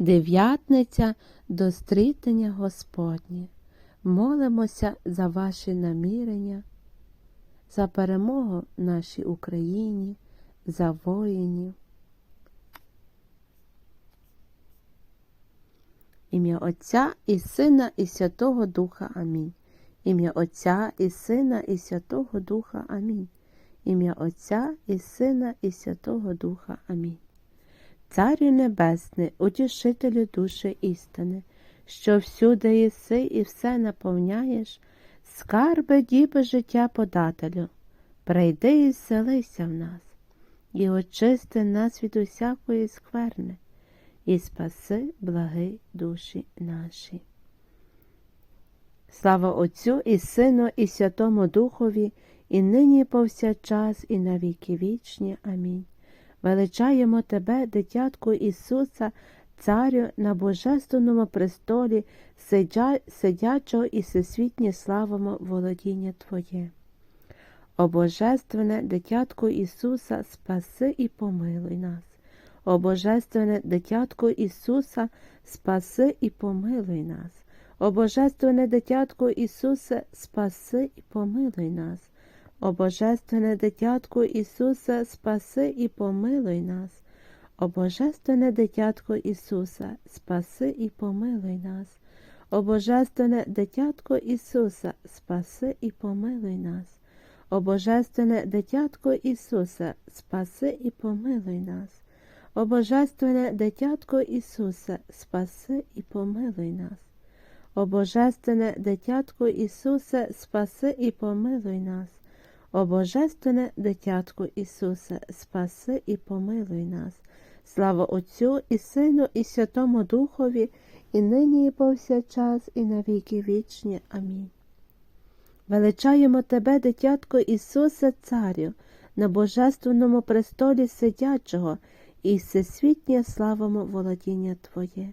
Дев'ятниця до стрітення Господнє. Молимося за ваші намірення, за перемогу нашій Україні, за воїнів. Ім'я Отця і Сина, і Святого Духа. Амінь. Ім'я Отця і Сина, і Святого Духа. Амінь. Ім'я Отця і Сина, і Святого Духа. Амінь. Царю Небесний, утішителю душі істини, що всюди єси і все наповняєш, скарби діби життя подателю, прийди і селися в нас, і очисти нас від усякої скверни, і спаси благи душі наші. Слава Отцю і Сину, і Святому Духові, і нині і повсякчас, і на віки вічні. Амінь. Величаємо Тебе, дитятку Ісуса, Царю на Божественному престолі, сидячого і всесвітнє славимо володіння Твоє. О Божественне дитятку Ісуса, спаси і помилуй нас. О Божественне дитятку Ісуса, спаси і помилуй нас. О Божественне дитятку Ісусе, спаси і помилуй нас. О Божественне дитятку Ісуса, спаси і помилуй нас. О Божественне дитятко Ісуса, спаси і помилуй нас. О Божественне дитятко Ісуса, спаси і помилуй нас. О Божественне дитятко Ісуса, спаси і помилуй нас. О Божественне дитятко Ісуса, спаси і помилуй нас. О Божественне дитятко Ісусе, спаси і помилуй нас. О Божественне дитятко Ісусе, спаси і помилуй нас. Слава Отцю і Сину, і Святому Духові, і нині, і повсякчас, і на віки вічні. Амінь. Величаємо Тебе, дитятко Ісусе, Царю, на Божественному престолі сидячого, і всесвітнє славимо володіння Твоє.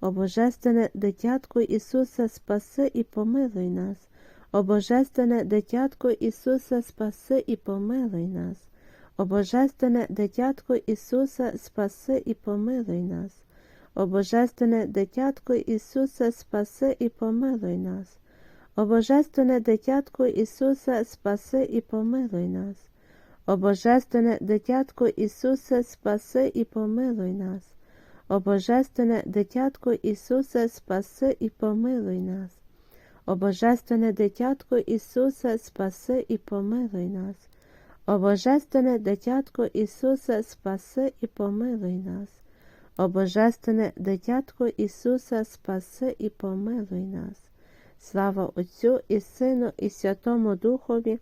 О Божественне дитятко Ісусе, спаси і помилуй нас. О Божественне дитятко Ісусе, спаси і помилуй нас. О Божественне дитятко Ісусе, спаси і помилуй нас. О Божественне дитятко Ісусе, спаси і помилуй нас. О Божественне дитятко Ісусе, спаси і помилуй нас. О Божественне дитятко Ісусе, спаси і помилуй нас. О Божественне дитятко Ісусе, спаси і помилуй нас. О Божественне дитятко Ісусе, спаси і помилуй нас. О Божественне дитятко Ісусе, спаси і помилуй нас. О Божественне дитятко Ісусе, спаси і помилуй нас. Слава Отцю і Сину, і Святому Духові,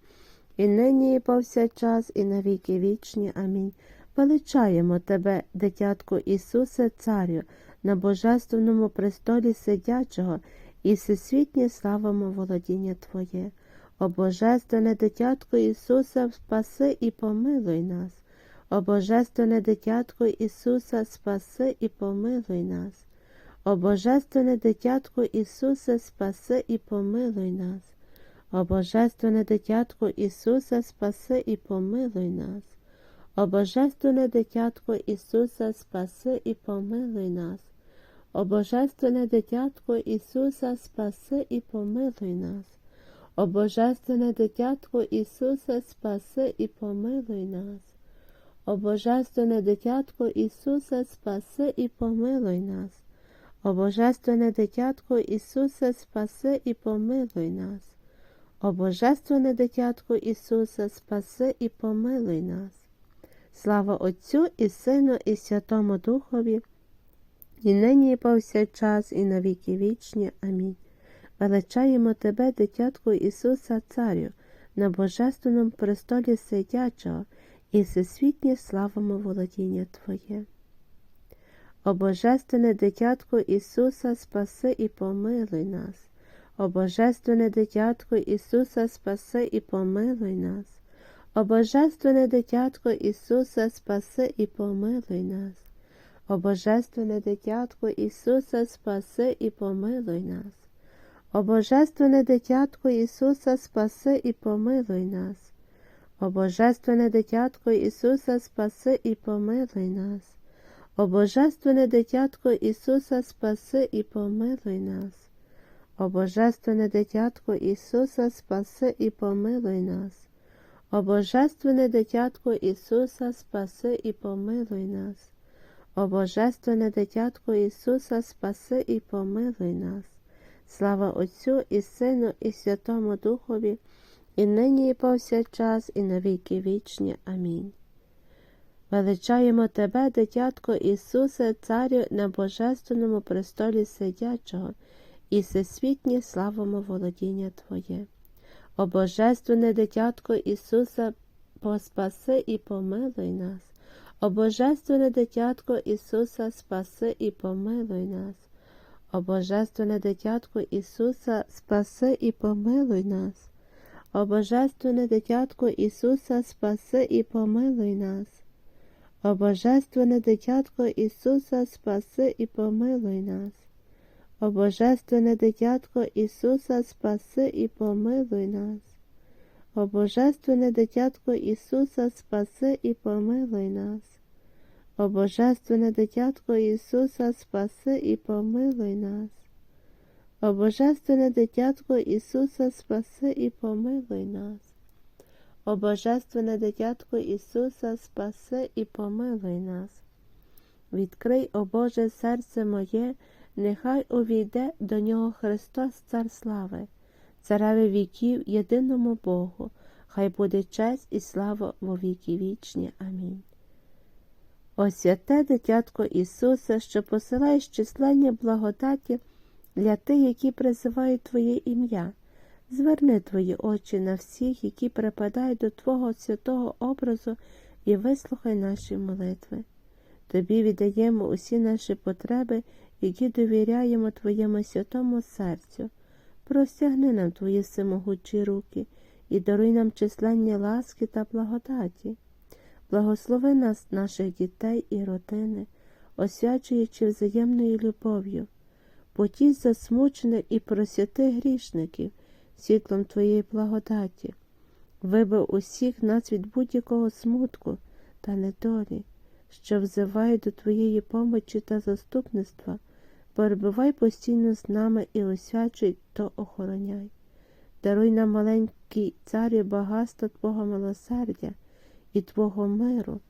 і нині, і повсякчас, і на віки вічні. Амінь. Величаємо Тебе, дитятко Ісусе, Царю, на Божественному престолі сидячого, і всесвітнє славимо володіння Твоє. О Божественне дитятко Ісуса, спаси і помилуй нас. О Божественне дитятко Ісуса, спаси і помилуй нас. О Божественне дитятко Ісусе, спаси і помилуй нас. О Божественне дитятко Ісуса, спаси і помилуй нас. О Божественне дитятко Ісуса, спаси і помилуй нас. О Божественне дитятко Ісуса, спаси і помилуй нас. О Божественне дитятко Ісусе, спаси і помилуй нас. О Божественне дитятко Ісусе, спаси і помилуй нас. О Божественне дитятко Ісусе, спаси і помилуй нас. О Божественне дитятко Ісусе, спаси і помилуй нас. Слава Отцю і Сину, і Святому Духові, і нині, і повсякчас, і на віки вічні. Амінь. Величаємо Тебе, дитятку Ісуса, Царю, на Божественному престолі сидячого, і всесвітнє славимо володіння Твоє. О Божественне дитятко Ісуса, спаси і помилуй нас. О Божественне дитятко Ісуса, спаси і помилуй нас. О Божественне дитятко Ісуса, спаси і помилуй нас. О Божественне дитятко Ісуса, спаси і помилуй нас. О Божественне дитятко Ісуса, спаси і помилуй нас. О Божественне дитятко Ісуса, спаси і помилуй нас. О Божественне дитятко Ісуса, спаси і помилуй нас. О Божественне дитятко Ісуса, спаси і помилуй нас. О Божественне дитятко Ісуса, спаси і помилуй нас. О Божественне дитятко Ісуса, спаси і помилуй нас. Слава Отцю і Сину, і Святому Духові, і нині, і повсякчас, і на віки вічні. Амінь. Величаємо Тебе, дитятко Ісусе, Царю на Божественному престолі сидячого, і всесвітнє славимо володіння Твоє. О Божественне дитятко Ісуса, поспаси і помилуй нас. О Божественне дитятко Ісуса, спаси і помилуй нас. О Божественне дитятко Ісуса, спаси і помилуй нас. О Божественне дитятко Ісуса, спаси і помилуй нас. О Божественне дитятко Ісуса, спаси і помилуй нас. О Божественне дитятко Ісуса, спаси і помилуй нас. О Божественне дитятко Ісуса, спаси і помилуй нас. О Божественне дитятко Ісуса, спаси і помилуй нас. О Божественне дитятко Ісуса, спаси і помилуй нас. О Божественне дитятко Ісуса, спаси і помилуй нас. Відкрий, о Боже, серце моє, нехай увійде до нього Христос, Цар слави, цареві віків, єдиному Богу, хай буде честь і слава во віки вічні. Амінь. О святе дитятко Ісусе, що посилаєш численні благодаті для тих, які призивають Твоє ім'я. Зверни твої очі на всіх, які припадають до Твого святого образу, і вислухай наші молитви. Тобі віддаємо усі наші потреби, які довіряємо Твоєму святому серцю. Простягни нам Твої всемогучі руки і даруй нам численні ласки та благодаті. Благослови нас, наших дітей і родини, освячуючи взаємною любов'ю, потіть засмучених і просвяти грішників світлом Твоєї благодаті, вибив усіх нас від будь-якого смутку та недолі, що взиває до Твоєї помочі та заступництва, перебувай постійно з нами і освячуй, то охороняй. Даруй нам маленький царю багатство Твого милосердя і Твого миру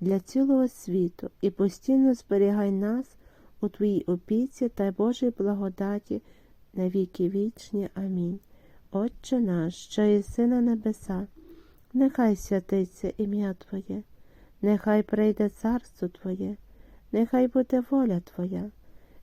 для цілого світу, і постійно зберігай нас у Твоїй опіці та Божій благодаті на віки вічні. Амінь. Отче наш, що єси на небеса, нехай святиться ім'я Твоє, нехай прийде царство Твоє, нехай буде воля Твоя,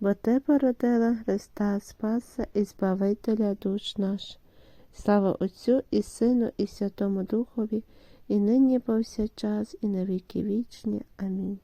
бо Ти породила Христа Спаса і Збавителя душ наш. Слава Отцю і Сину, і Святому Духові, і нині повсякчас, і на віки вічні. Амінь.